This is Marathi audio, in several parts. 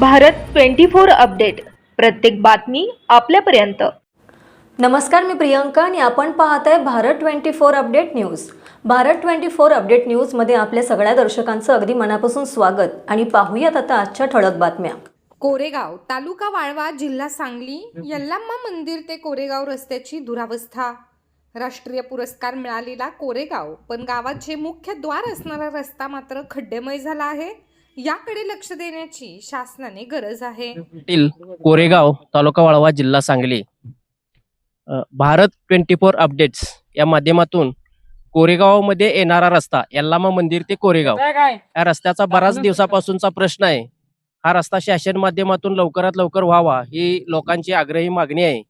Bharat twenty four update. प्रत्येक बातमी आपल्यापर्यंत. नमस्कार मी प्रियंका आणि आपण पाहत आहे Bharat twenty four update news. Bharat twenty four update न्यूजमध्ये आपल्या सगळ्या दर्शकांचं अगदी मनापासून स्वागत आणि पाहूयात आता आजच्या ठळक बातम्या. कोरेगाव तालुका वाळवा जिल्हा सांगली यल्लाम्मा मंदिर ते कोरेगाव रस्त्याची दुरावस्था. राष्ट्रीय पुरस्कार मिळालेला कोरेगाव पण गावात जे मुख्य द्वार असणारा रस्ता मात्र खड्डेमय झाला आहे. याकडे लक्ष देण्याची शासनाने गरज आहे. पाटील कोरेगाव तालुका वाळवा जिल्हा सांगली. अ, भारत ट्वेंटी फोर अपडेट्स या माध्यमातून कोरेगावमध्ये येणारा रस्ता यल्लामा मंदिर ते कोरेगाव. या रस्त्याचा बराच दिवसापासूनचा प्रश्न आहे. हा रस्ता शासन माध्यमातून लवकरात लवकर व्हावा ही लोकांची आग्रही मागणी आहे.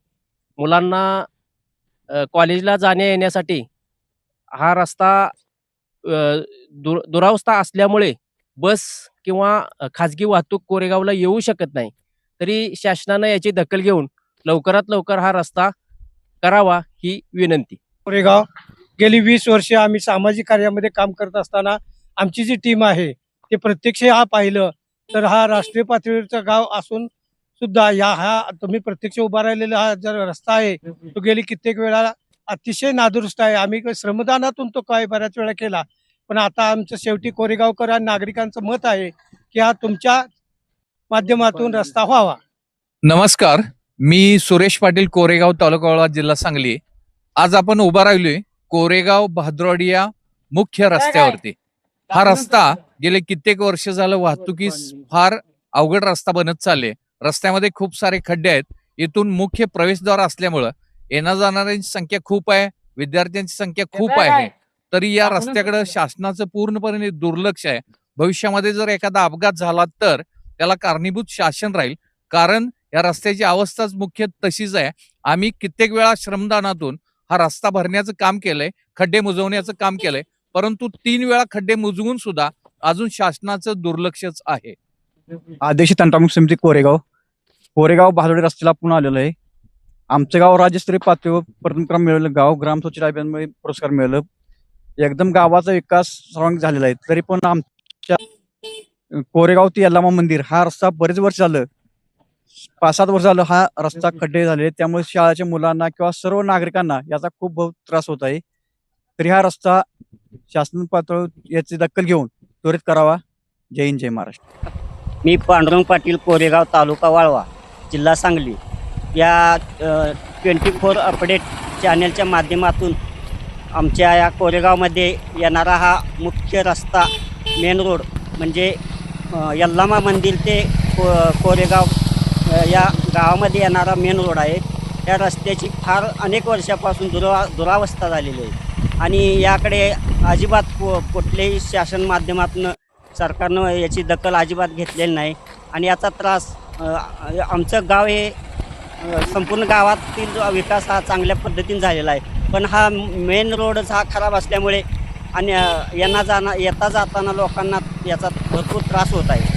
मुलांना अ, कॉलेजला जाण्या येण्यासाठी हा रस्ता अ, दुर दुरावस्था असल्यामुळे बस किंवा खाजगी वाहतूक कोरेगावला येऊ शकत नाही. तरी शासनानं याची दखल घेऊन लवकरात लवकर हा रस्ता करावा ही विनंती. कोरेगाव गेली वीस वर्षे आम्ही सामाजिक कार्यामध्ये काम करत असताना आमची जी टीम आहे ते प्रत्यक्ष हा पाहिलं तर हा राष्ट्रीय पातळीवरचा गाव असून सुद्धा या हा तुम्ही प्रत्यक्ष उभा राहिलेला हा जर रस्ता आहे तो गेली कित्येक वेळा अतिशय नादुरुस्त आहे. आम्ही श्रमदानातून तो काय बऱ्याच वेळा केला पण आता आमचं शेवटी कोरेगावकर आणि नागरिकांचं मत आहे की हा तुमच्या माध्यमातून रस्ता व्हावा. नमस्कार. मी सुरेश पाटील कोरेगाव तालुका जिल्हा सांगली. आज आपण उभा राहिलोय कोरेगाव भाद्रवाडी या मुख्य रस्त्यावरती. हा रस्ता गेले कित्येक वर्ष झालं वाहतुकीस फार अवघड रस्ता बनत चालले. रस्त्यामध्ये खूप सारे खड्डे आहेत. इथून मुख्य प्रवेशद्वार असल्यामुळं येण्या जाणाऱ्यांची संख्या खूप आहे विद्यार्थ्यांची संख्या खूप आहे. तरी या रस्त्याकडे शासनाचं पूर्णपणे दुर्लक्ष आहे. भविष्यामध्ये जर एखादा अपघात झाला तर त्याला कारणीभूत शासन राहील. कारण या रस्त्याची अवस्थाच मुख्य तशीच आहे. आम्ही कित्येक वेळा श्रमदानातून हा रस्ता भरण्याचं काम केलंय खड्डे मुजवण्याचं काम केलंय. परंतु तीन वेळा खड्डे मुजवून सुद्धा अजून शासनाचं दुर्लक्षच आहे. आदेशी तंटामुख समिती कोरेगाव. कोरेगाव बहादोडी रस्त्याला पुन्हा आलेलं आहे. आमचं गाव राज्यस्तरीय पातळीवर प्रथमक्रम मिळवलं गाव ग्राम स्वच्छता अभियानमध्ये पुरस्कार मिळालं. एकदम गावाचा विकास सर्वांगीण झालेला आहे. तरी पण आमच्या कोरेगाव ते यल्लामा मंदिर हा रस्ता बरेच वर्ष झालं पाच सात वर्ष झालं हा रस्ता खड्डे झाले त्यामुळे शाळेच्या मुलांना किंवा सर्व नागरिकांना याचा खूप बहुत त्रास होत आहे. तरी हा रस्ता शासन पातळी याची दखल घेऊन त्वरित करावा. जय हिंद जय महाराष्ट्र. मी पांडुरंग पाटील कोरेगाव तालुका वाळवा जिल्हा सांगली. या ट्वेंटी फोर अपडेट चॅनलच्या माध्यमातून आमच्या या कोरेगावमध्ये येणारा हा मुख्य रस्ता मेन रोड म्हणजे यल्लामा मंदिर ते को कोरेगाव या गावामध्ये येणारा मेन रोड आहे. या रस्त्याची फार अनेक वर्षापासून दुरा दुरावस्था झालेली आहे. आणि याकडे अजिबात को कुठल्याही शासन माध्यमातून सरकारनं याची दखल अजिबात घेतलेली नाही. आणि याचा त्रास आमचं गाव हे संपूर्ण गावातील विकास हा चांगल्या पद्धतीने झालेला आहे. पण हा मेन रोडच हा खराब असल्यामुळे आणि यांना जाणं येता जाताना लोकांना याचा भरपूर त्रास होत आहे.